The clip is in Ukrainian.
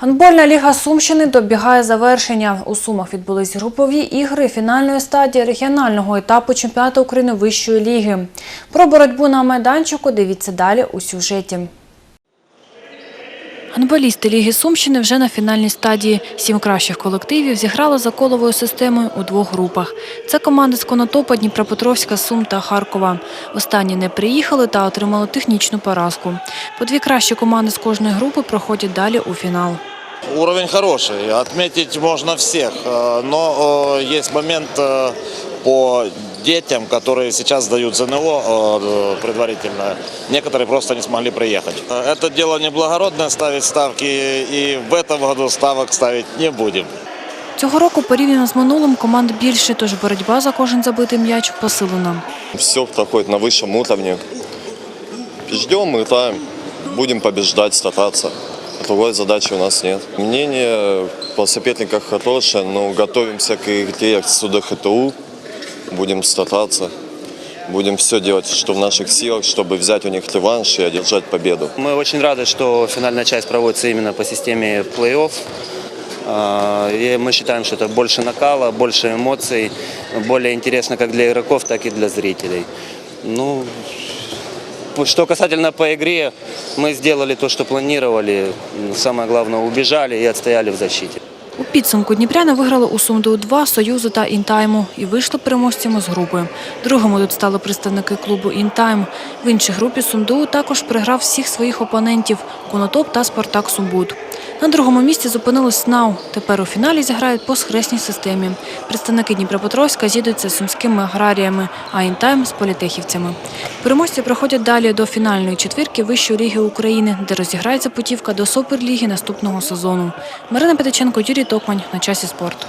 Гандбольна ліга Сумщини добігає завершення. У Сумах відбулись групові ігри фінальної стадії регіонального етапу чемпіонату України вищої ліги. Про боротьбу на майданчику дивіться далі у сюжеті. Гандболісти Ліги Сумщини вже на фінальній стадії. Сім кращих колективів зіграли за коловою системою у двох групах. Це команди з Конотопа, Дніпропетровська, Сум та Харкова. Останні не приїхали та отримали технічну поразку. По дві кращі команди з кожної групи проходять далі у фінал. Уровень хороший, отметить можно всех, э, но э, есть момент э, по детям, которые сейчас сдают ЗНО э, предварительно. Некоторые просто не смогли приехать. Э, Это дело неблагородное ставить ставки, и в этом году ставок ставить не будем. Цього року порівняно з минулим команд більше, тож боротьба за кожен забитий м'яч посилена. Все проходит на высшем уровне. Ждем, играем, будем побеждать, стараться. Другой задачи у нас нет. Мнение по соперниках хорошее, но готовимся к игре с СУДХТУ. Будем стараться. Будем все делать, что в наших силах, чтобы взять у них реванш и одержать победу. Мы очень рады, что финальная часть проводится именно по системе плей-офф. А, И мы считаем, что это больше накала, больше эмоций, более интересно как для игроков, так и для зрителей. Ну, что касательно по игре, мы сделали то, что планировали. Самое главное, убежали и отстояли в защите. У підсумку Дніпряни виграли у Сумду-2, Союзу та Інтайму і вийшли переможцями з групи. Другими тут стали представники клубу Інтайм. В іншій групі Сумду також приграв всіх своїх опонентів – Конотоп та Спартак Сумбуд. На другому місці зупинились НАУ. Тепер у фіналі зіграють по схресній системі. Представники Дніпропетровська зійдуться з сумськими аграріями, а Інтайм – з політехівцями. Переможці проходять далі до фінальної четвірки Вищої ліги України, де розіграється путівка до Суперліги наступного сезону. Марина Петиченко, Юрій Токмань. На часі спорту.